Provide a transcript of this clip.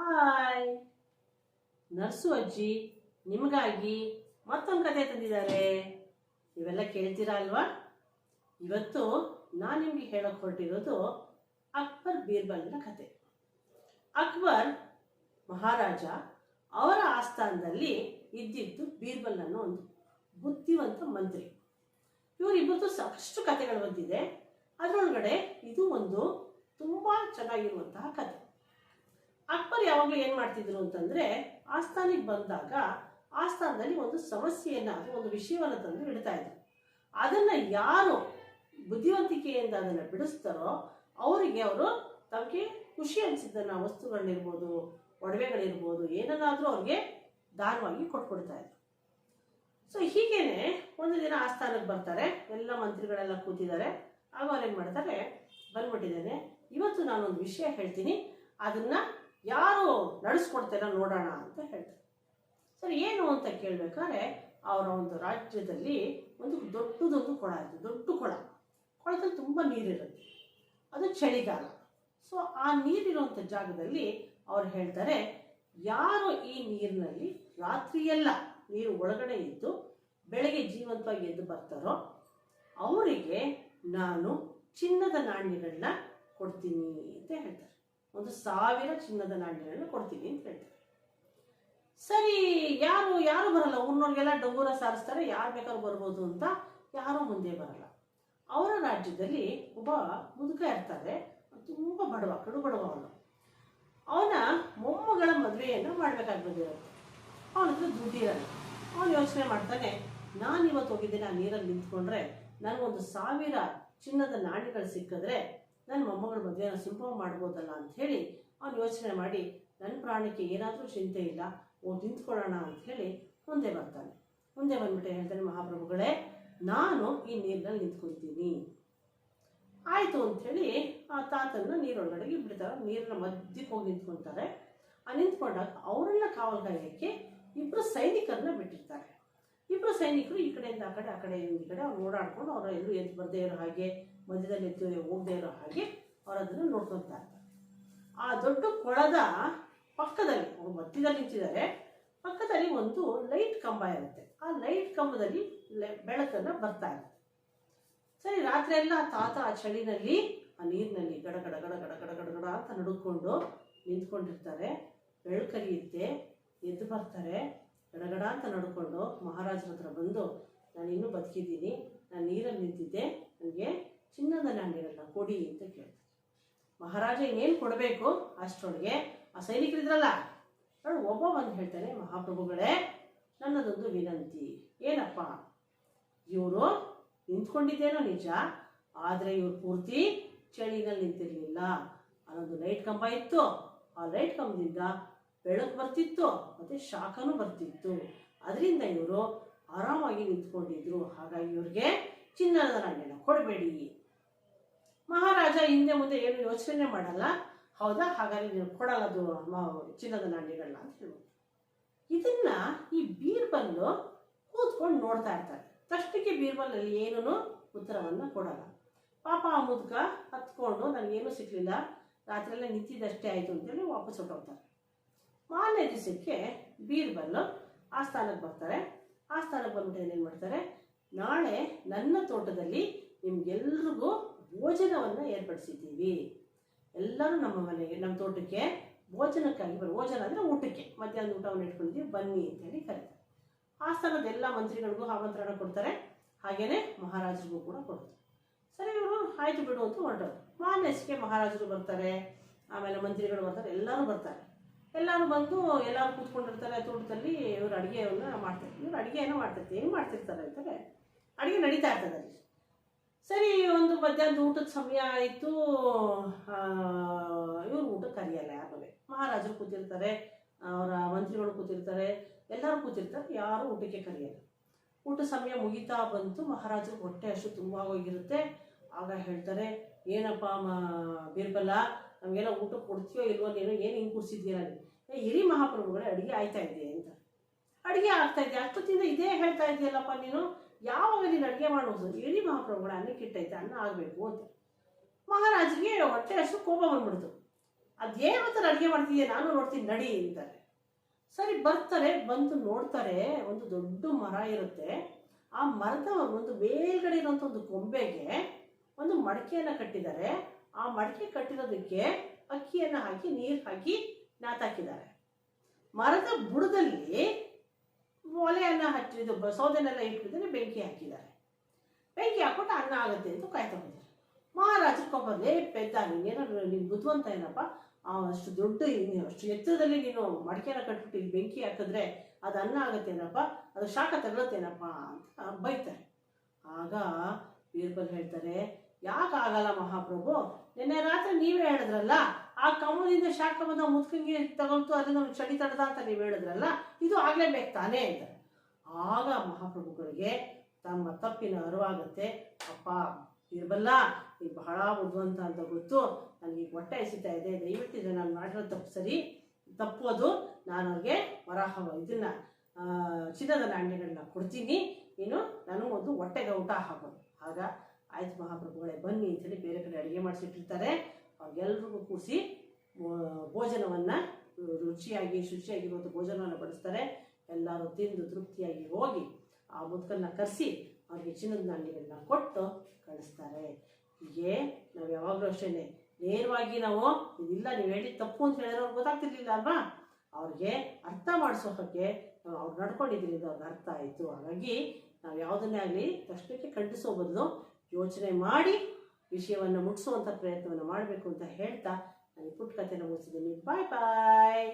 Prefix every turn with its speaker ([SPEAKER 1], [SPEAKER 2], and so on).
[SPEAKER 1] Hi nurse ಅಜ್ಜಿ, ನಿಮಗಾಗಿ ಮತ್ತೊಂದು ಕತೆ ತಂದಿದ್ದಾರೆ. ಇವೆಲ್ಲ ಕೇಳ್ತೀರಾ ಅಲ್ವಾ? ಇವತ್ತು ನಾನು ನಿಮಗೆ ಹೇಳೋಕೆ ಹೊರಟಿರೋದು ಅಕ್ಬರ್ ಬೀರ್ಬಲ್ನ ಕತೆ. ಅಕ್ಬರ್ ಮಹಾರಾಜ ಅವರ ಆಸ್ಥಾನದಲ್ಲಿ ಇದ್ದಿದ್ದು ಬೀರ್ಬಲ್ ಅನ್ನೋ ಒಂದು ಬುದ್ಧಿವಂತ ಮಂತ್ರಿ. ಇವರಿಬ್ಬರದು ಸಾಕಷ್ಟು ಕಥೆಗಳು ಬಂದಿದೆ. ಅದರೊಳಗಡೆ ಇದು ಒಂದು ತುಂಬ ಚೆನ್ನಾಗಿರುವಂತಹ ಕತೆ. ಅಕ್ಬರ್ ಯಾವಾಗಲೂ ಏನು ಮಾಡ್ತಿದ್ರು ಅಂತಂದ್ರೆ ಆಸ್ಥಾನಿಗೆ ಬಂದಾಗ ಆಸ್ಥಾನದಲ್ಲಿ ಒಂದು ಸಮಸ್ಯೆಯನ್ನ ಅಥವಾ ಒಂದು ವಿಷಯವನ್ನು ತಂದು ಇಡ್ತಾ ಇದ್ರು. ಅದನ್ನ ಯಾರು ಬುದ್ಧಿವಂತಿಕೆಯಿಂದ ಅದನ್ನು ಬಿಡಿಸ್ತಾರೋ ಅವರಿಗೆ ಅವರು ತಮಗೆ ಖುಷಿ ಅನಿಸಿದ್ದನ್ನ ವಸ್ತುಗಳನ್ನಿರ್ಬೋದು ಒಡವೆಗಳಿರ್ಬೋದು, ಏನನ್ನಾದರೂ ಅವ್ರಿಗೆ ದಾನವಾಗಿ ಕೊಟ್ಕೊಡ್ತಾ ಇದ್ರು. ಸೊ ಹೀಗೇನೆ ಒಂದು ದಿನ ಆಸ್ಥಾನಕ್ಕೆ ಬರ್ತಾರೆ. ಎಲ್ಲ ಮಂತ್ರಿಗಳೆಲ್ಲ ಕೂತಿದ್ದಾರೆ. ಆಗ ಅವ್ರು ಏನು ಮಾಡ್ತಾರೆ? ಬಂದ್ಬಿಟ್ಟಿದ್ದೇನೆ. ಇವತ್ತು ನಾನೊಂದು ವಿಷಯ ಹೇಳ್ತೀನಿ. ಅದನ್ನ ಯಾರು ನಡೆಸ್ಕೊಡ್ತಾರ ನೋಡೋಣ ಅಂತ ಹೇಳ್ತಾರೆ. ಸರಿ, ಏನು ಅಂತ ಕೇಳ್ಬೇಕಾದ್ರೆ, ಅವರ ಒಂದು ರಾಜ್ಯದಲ್ಲಿ ಒಂದು ದೊಡ್ಡದೊಂದು ಕೊಳ ಇತ್ತು, ದೊಡ್ಡ ಕೊಳ. ಕೊಳದಲ್ಲಿ ತುಂಬ ನೀರಿರುತ್ತೆ. ಅದು ಚಳಿಗಾಲ. ಸೊ ಆ ನೀರಿರುವಂಥ ಜಾಗದಲ್ಲಿ ಅವ್ರು ಹೇಳ್ತಾರೆ, ಯಾರು ಈ ನೀರಿನಲ್ಲಿ ರಾತ್ರಿಯೆಲ್ಲ ನೀರು ಒಳಗಡೆ ಇದ್ದು ಬೆಳಗ್ಗೆ ಜೀವಂತವಾಗಿ ಎದ್ದು ಬರ್ತಾರೋ, ಅವರಿಗೆ ನಾನು ಚಿನ್ನದ ನಾಣ್ಯಗಳನ್ನ ಕೊಡ್ತೀನಿ ಅಂತ ಹೇಳ್ತಾರೆ. ಒಂದು ಸಾವಿರ ಚಿನ್ನದ ನಾಣ್ಯಗಳನ್ನು ಕೊಡ್ತೀನಿ ಅಂತ ಹೇಳ್ತಾರೆ. ಸರಿ, ಯಾರು ಯಾರು ಬರಲ್ಲ? ಊರ್ನವ್ರಿಗೆಲ್ಲ ಡಂಗೂರ ಸಾರಿಸ್ತಾರೆ, ಯಾರು ಬೇಕಾದ್ರೂ ಬರ್ಬೋದು ಅಂತ ಯಾರೂ ಮುಂದೆ ಬರಲ್ಲ. ಅವರ ರಾಜ್ಯದಲ್ಲಿ ಒಬ್ಬ ಮುದುಕ ಇರ್ತಾರೆ ತುಂಬ ಬಡವ, ಕಡು ಬಡವ ಅವನು. ಅವನ ಮೊಮ್ಮಗಳ ಮದುವೆಯನ್ನು ಮಾಡ್ಬೇಕಾಗಿ ಬಂದಿರುತ್ತೆ ಅವನ ಹತ್ರ ದುಡ್ಡಿರಲ್ಲ ಅವನು ಯೋಚನೆ ಮಾಡ್ತಾನೆ ನಾನು ಇವತ್ತು ಹೋಗಿದ್ದೇನೆ ಆ ನೀರಲ್ಲಿ ನಿಂತ್ಕೊಂಡ್ರೆ ನನಗೊಂದು ಸಾವಿರ ಚಿನ್ನದ ನಾಣ್ಯಗಳು ಸಿಕ್ಕಿದ್ರೆ ನನ್ನ ಮೊಮ್ಮಗಳ ಮದುವೆನ ಸುಲಭ ಮಾಡ್ಬೋದಲ್ಲ ಅಂತ ಹೇಳಿ ಅವನು ಯೋಚನೆ ಮಾಡಿ ನನ್ನ ಪ್ರಾಣಕ್ಕೆ ಏನಾದರೂ ಚಿಂತೆ ಇಲ್ಲ, ಓ, ನಿಂತ್ಕೊಳ್ಳೋಣ ಅಂತ ಹೇಳಿ ಮುಂದೆ ಬರ್ತಾನೆ. ಮುಂದೆ ಬಂದ್ಬಿಟ್ಟು ಹೇಳ್ತಾನೆ, ಮಹಾಪ್ರಭುಗಳೇ, ನಾನು ಈ ನೀರಿನಲ್ಲಿ ನಿಂತ್ಕೊಳ್ತೀನಿ ಆಯಿತು ಅಂಥೇಳಿ ಆ ತಾತನ ನೀರೊಳಗಡೆಗೆ ಬಿಡ್ತಾರೆ. ನೀರಿನ ಮಧ್ಯಕ್ಕೆ ಹೋಗಿ ನಿಂತ್ಕೊತಾರೆ. ಆ ನಿಂತ್ಕೊಂಡಾಗ ಅವರನ್ನ ಕಾವಲು ಇಬ್ಬರು ಸೈನಿಕರನ್ನ ಬಿಟ್ಟಿರ್ತಾರೆ. ಇಬ್ಬರು ಸೈನಿಕರು ಈ ಕಡೆಯಿಂದ ಆ ಕಡೆ ಆ ಕಡೆ, ಈ ಕಡೆ ಅವ್ರು ಓಡಾಡ್ಕೊಂಡು ಅವರು ಎಲ್ಲೂ ಎದ್ದು ಬರದೇ ಇರೋ ಹಾಗೆ ಮಧ್ಯದಲ್ಲಿ ಹೋಗದೆ ಇರೋ ಹಾಗೆ ಅವ್ರು ಅದನ್ನು ಇರ್ತಾರೆ. ಆ ದೊಡ್ಡ ಕೊಳದ ಪಕ್ಕದಲ್ಲಿ, ಅವ್ರು ಮಧ್ಯದಲ್ಲಿ ನಿಂತಿದ್ದಾರೆ, ಪಕ್ಕದಲ್ಲಿ ಒಂದು ಲೈಟ್ ಕಂಬ ಇರುತ್ತೆ. ಆ ಲೈಟ್ ಕಂಬದಲ್ಲಿ ಬೆಳಕನ್ನು ಬರ್ತಾ ಇರುತ್ತೆ ಸರಿ, ರಾತ್ರಿ ಎಲ್ಲ ತಾತ ಆ ಚಳಿನಲ್ಲಿ, ಆ ನೀರಿನಲ್ಲಿ ಗಡ ಗಡ ಗಡ ಗಡ ಗಡ ಗಡ ಗಡ ಅಂತ ನಡ್ಕೊಂಡು ನಿಂತ್ಕೊಂಡಿರ್ತಾರೆ. ಬೆಳಕರಿಯುತ್ತೆ ಎದ್ದು ಬರ್ತಾರೆ. ಗಡಗಡ ಅಂತ ನಡ್ಕೊಂಡು ಮಹಾರಾಜರ ಹತ್ರ ಬಂದು ನಾನು ಇನ್ನೂ ಬದುಕಿದ್ದೀನಿ, ನಾನು ನೀರಲ್ಲಿ ನಿಂತಿದ್ದೆ ಕೊಡಿ ಅಂತ ಕೇಳ್ತಾರೆ. ಮಹಾರಾಜ ಇನ್ನೇನು ಕೊಡಬೇಕು? ಅಷ್ಟರೊಳಗೆ ಆ ಸೈನಿಕರಿದ್ರಲ್ಲ ನೋಡಿ, ಒಬ್ಬ ಬಂದು ಹೇಳ್ತಾನೆ, ಮಹಾಪ್ರಭುಗಳೇ, ನನ್ನದೊಂದು ವಿನಂತಿ. ಏನಪ್ಪ? ಇವರು ನಿಂತ್ಕೊಂಡಿದ್ದೇನೋ ನಿಜ, ಆದರೆ ಇವ್ರು ಪೂರ್ತಿ ಚಳಿನಲ್ಲಿ ನಿಂತಿರಲಿಲ್ಲ. ಅದೊಂದು ಲೈಟ್ ಕಂಬ ಇತ್ತು. ಆ ಲೈಟ್ ಕಂಬದಿಂದ ಬೆಳಕು ಬರ್ತಿತ್ತು, ಮತ್ತು ಶಾಖನೂ ಬರ್ತಿತ್ತು. ಅದರಿಂದ ಇವರು ಆರಾಮಾಗಿ ನಿಂತ್ಕೊಂಡಿದ್ರು. ಹಾಗಾಗಿ ಇವ್ರಿಗೆ ಚಿನ್ನದ ನಾಣ್ಯನ ಕೊಡಬೇಡಿ. ಮಹಾರಾಜ ಹಿಂದೆ ಮುಂದೆ ಏನು ಯೋಚನೆ ಮಾಡಲ್ಲ. ಹೌದಾ? ಹಾಗಾದ್ರೆ ನೀವು ಕೊಡಲ್ಲ ಅದು ಚಿನ್ನದ ನಾಣ್ಯಗಳನ್ನ ಅಂತ ಹೇಳ್ಬೋದು. ಇದನ್ನ ಈ ಬೀರ್ಬಲ್ಲು ಕೂತ್ಕೊಂಡು ನೋಡ್ತಾ ಇರ್ತಾರೆ. ತಷ್ಟಕ್ಕೆ ಬೀರ್ಬಲ್ ಅಲ್ಲಿ ಏನೂ ಉತ್ತರವನ್ನು ಕೊಡಲ್ಲ. ಪಾಪ ಆ ಮುದುಕ ಹತ್ಕೊಂಡು ನನಗೇನು ಸಿಕ್ಕಲಿಲ್ಲ ರಾತ್ರಿಯೆಲ್ಲ ನಿಂತಿದ್ದಷ್ಟೇ ಆಯಿತು ಅಂತೇಳಿ ವಾಪಸ್ ಹೊಟ್ಟೋಗ್ತಾರೆ ಮಾರನೇ ದಿವಸಕ್ಕೆ ಬೀರ್ಬಲ್ಲು ಸ್ಥಾನಕ್ಕೆ ಬರ್ತಾರೆ. ಆ ಸ್ಥಾನಕ್ಕೆ ಬಂದ್ಬಿಟ್ಟು ಏನೇನು ಮಾಡ್ತಾರೆ? ನಾಳೆ ನನ್ನ ತೋಟದಲ್ಲಿ ನಿಮ್ಗೆಲ್ರಿಗೂ ಭೋಜನವನ್ನು ಏರ್ಪಡಿಸಿದ್ದೀವಿ. ಎಲ್ಲರೂ ನಮ್ಮ ಮನೆಗೆ ನಮ್ಮ ತೋಟಕ್ಕೆ ಭೋಜನಕ್ಕಾಗಿ ಬರೋ, ಭೋಜನ ಅಂದರೆ ಊಟಕ್ಕೆ. ಮಧ್ಯಾಹ್ನ ಊಟವನ್ನು ಇಟ್ಕೊಂಡಿದ್ದೀವಿ, ಬನ್ನಿ ಅಂತೇಳಿ ಕರೀತಾರೆ. ಸ್ಥಾನದ ಎಲ್ಲ ಮಂತ್ರಿಗಳಿಗೂ ಆಮಂತ್ರಣ ಕೊಡ್ತಾರೆ. ಹಾಗೇ ಮಹಾರಾಜರಿಗೂ ಕೂಡ ಕೊಡ್ತಾರೆ. ಸರಿ ಇವರು, ಆಯ್ತು ಬಿಡು ಅಂತ ಹೊರಟರು ಮಾರನೆಸ್ಗೆ ಮಹಾರಾಜರು ಬರ್ತಾರೆ. ಆಮೇಲೆ ಮಂತ್ರಿಗಳು ಬರ್ತಾರೆ, ಎಲ್ಲರೂ ಬರ್ತಾರೆ. ಎಲ್ಲರೂ ಬಂದು ಎಲ್ಲರೂ ಕೂತ್ಕೊಂಡಿರ್ತಾರೆ ತೋಟದಲ್ಲಿ, ಇವರು ಅಡುಗೆಯನ್ನು ಮಾಡ್ತಾರೆ ಇವರು ಅಡುಗೆಯನ್ನು ಮಾಡ್ತಿರ್ತಾರೆ ಏನು ಮಾಡ್ತಿರ್ತಾರೆ ಅಂತಾರೆ? ಅಡುಗೆ ನಡೀತಾ ಇರ್ತದೆ ಅಲ್ಲಿ. ಸರಿ, ಒಂದು ಮಧ್ಯಾಹ್ನದ ಊಟದ ಸಮಯ ಆಯಿತು. ಇವ್ರು ಊಟಕ್ಕೆ ಕರೆಯಲ್ಲ, ಯಾರೂ ಮಹಾರಾಜರು ಕೂತಿರ್ತಾರೆ, ಅವರ ಮಂತ್ರಿಗಳು ಕೂತಿರ್ತಾರೆ, ಎಲ್ಲರೂ ಕೂತಿರ್ತಾರೆ, ಯಾರು ಊಟಕ್ಕೆ ಕರೆಯಲ್ಲ. ಊಟ ಸಮಯ ಮುಗಿತಾ ಬಂತು. ಮಹಾರಾಜರು ಹೊಟ್ಟೆ ಅಷ್ಟು ತುಂಬ ಹೋಗಿರುತ್ತೆ. ಆಗ ಹೇಳ್ತಾರೆ, ಏನಪ್ಪ, ಮ ಬೀರ್ಬಲ್ಲ ನಮಗೆಲ್ಲ ಊಟ ಕೊಡ್ತೀಯೋ ಇಲ್ವೋ ನೀನು? ಏನು ಹಿಂಗೆ ಕೂರಿಸಿದ್ದೀರಾ ಏ, ಹಿರಿ ಮಹಾಪ್ರಭುಗಳೇ, ಅಡುಗೆ ಆಯ್ತಾ ಇದೆ ಅಂತ ಅಡುಗೆ ಆಗ್ತಾ ಇದೆ, ಅಷ್ಟೊತ್ತಿಂದ ಇದೇ ಹೇಳ್ತಾ ಇದೆಯಲ್ಲಪ್ಪ ನೀನು? ನೀನು ಅಡುಗೆ ಮಾಡೋದು ಇಡೀ ಮಹಾಪ್ರಭುಗಳ ಅನ್ನಕ್ಕಿಟ್ಟೈತೆ ಅನ್ನ ಆಗಬೇಕು ಅಂತ. ಮಹಾರಾಜಿಗೆ ಹೊಟ್ಟೆ ಅಷ್ಟು ಕೋಪ ಬಂದ್ಬಿಡ್ತು. ಅದೇವತ್ತರ ಅಡುಗೆ ಮಾಡ್ತಿದ್ಯಾ ನಾನು ನೋಡ್ತೀನಿ, ನಡಿ ಅಂತಾರೆ. ಸರಿ, ಬರ್ತಾರೆ, ಬಂದು ನೋಡ್ತಾರೆ, ಒಂದು ದೊಡ್ಡ ಮರ ಇರುತ್ತೆ. ಆ ಮರದ ಒಂದು ಮೇಲ್ಗಡೆ ಇರುವಂಥ ಒಂದು ಕೊಂಬೆಗೆ ಒಂದು ಮಡಕೆಯನ್ನು ಕಟ್ಟಿದ್ದಾರೆ. ಆ ಮಡಕೆ ಕಟ್ಟಿರೋದಕ್ಕೆ ಅಕ್ಕಿಯನ್ನು ಹಾಕಿ, ನೀರು ಹಾಕಿ ನಾತಾಕಿದ್ದಾರೆ ಮರದ ಬುಡದಲ್ಲಿ ಒಲೆಯನ್ನು ಹಚ್ಚಿದ ಸೌದೆನೆಲ್ಲ ಇಟ್ಟಿದ್ರೆ ಬೆಂಕಿ ಹಾಕಿದ್ದಾರೆ. ಬೆಂಕಿ ಹಾಕ್ಬಿಟ್ಟು ಅನ್ನ ಆಗುತ್ತೆ ಅಂತ ಕಾಯ್ತಾ ಹೋಗ್ತಾರೆ ಮಹಾರಾಜರು ಕೊಬ್ಬರ್ಲೆ ಪೆದ್ದ ನೀನೇನಾದ್ರು ನೀನು ಬುದ್ಧಿವಂತ ಏನಪ್ಪ? ಅಷ್ಟು ದೊಡ್ಡ ಅಷ್ಟು ಎತ್ತರದಲ್ಲಿ ನೀನು ಮಡಕೆನ ಕಟ್ಬಿಟ್ಟು ಇಲ್ಲಿ ಬೆಂಕಿ ಹಾಕಿದ್ರೆ ಅದು ಅನ್ನ ಆಗುತ್ತೇನಪ್ಪ ಅದು ಶಾಖ ತಗೊಳತ್ತೇನಪ್ಪ ಅಂತ ಬೈತಾರೆ. ಆಗ ಬೀರ್ಬಲ್ ಹೇಳ್ತಾರೆ, ಯಾಕೆ ಆಗಲ್ಲ ಮಹಾಪ್ರಭು? ನಿನ್ನೆ ರಾತ್ರಿ ನೀವೇ ಹೇಳಿದ್ರಲ್ಲ, ಆ ಕಮಲದಿಂದ ಶಾಖ ಬಂದ ಮುತ್ಕಂಗಿ ತಗೊಂತು ಅದನ್ನ ಒಂದು ಚಳಿ ತಡದ ಅಂತ ನೀವು ಹೇಳಿದ್ರಲ್ಲ, ಇದು ಆಗ್ಲೇಬೇಕು ತಾನೇ? ಅಂತ ಆಗ ಮಹಾಪ್ರಭುಗಳಿಗೆ ತಮ್ಮ ತಪ್ಪಿನ ಅರಿವಾಗುತ್ತೆ. ಅಪ್ಪ, ಇರಬಲ್ಲ ನೀವು ಬಹಳ ಬುದ್ಧಿವಂತ ಅಂತ ಗೊತ್ತು. ನನಗೆ ಹೊಟ್ಟೆ ಎಸಿತಾ ಇದೆ. ದಯವಿಟ್ಟು ಇದು ನಾನು ಮಾಡಿರೋ ತಪ್ಪು ಸರಿ. ತಪ್ಪು ಅದು. ನಾನು ಅವ್ರಿಗೆ ವರಾಹ ಇದನ್ನ ಚಿನ್ನದ ನಾಣ್ಯಗಳನ್ನ ಕೊಡ್ತೀನಿ. ನೀನು, ನಾನು ಒಂದು ಹೊಟ್ಟೆಗೆ ಊಟ ಹಾಕೋದು ಆಗ ಆಯ್ತು ಮಹಾಪ್ರಭುಗಳೇ, ಬನ್ನಿ ಅಂತೇಳಿ ಬೇರೆ ಕಡೆ ಅಡುಗೆ ಮಾಡಿಸಿಟ್ಟಿರ್ತಾರೆ. ಅವ್ರಿಗೆಲ್ರಿಗೂ ಕೂರಿಸಿ ಭೋಜನವನ್ನು, ರುಚಿಯಾಗಿ ಶುಚಿಯಾಗಿರುವಂಥ ಭೋಜನವನ್ನು ಬಡಿಸ್ತಾರೆ. ಎಲ್ಲರೂ ತಿಂದು ತೃಪ್ತಿಯಾಗಿ ಹೋಗಿ ಆ ಮುದುಕನ್ನ ಕರೆಸಿ ಅವ್ರಿಗೆ ಚಿನ್ನದ ನಾಣ್ಯಗಳನ್ನ ಕೊಟ್ಟು ಕಳಿಸ್ತಾರೆ. ಹೀಗೆ ನಾವು ಯಾವಾಗಲೂ ಅಷ್ಟೇ ನೇರವಾಗಿ ನಾವು ಇದಿಲ್ಲ, ನೀವು ಹೇಳಿದ ತಪ್ಪು ಅಂತ ಹೇಳಿದ್ರೆ ಅವ್ರಿಗೆ ಗೊತ್ತಾಗ್ತಿರ್ಲಿಲ್ಲ ಅಲ್ವಾ? ಅವ್ರಿಗೆ ಅರ್ಥ ಮಾಡಿಸೋಕೆ ನಾವು ಅವ್ರು ನಡ್ಕೊಂಡಿದ್ರಿಂದ ಅವ್ರಿಗೆ ಅರ್ಥ ಆಯಿತು. ಹಾಗಾಗಿ ನಾವು ಯಾವುದನ್ನೇ ಆಗಲಿ ತಕ್ಷಣಕ್ಕೆ ಖಂಡಿಸೋ ಬದಲು ಯೋಚನೆ ಮಾಡಿ ವಿಷಯವನ್ನು ಮುಟ್ಟಿಸುವಂಥ ಪ್ರಯತ್ನವನ್ನು ಮಾಡಬೇಕು ಅಂತ ಹೇಳ್ತಾ ನಾನು ಪುಟ್ಟ ಕಥೆನ ಮುಗಿಸಿದ್ದೀನಿ. ಬಾಯ್ ಬಾಯ್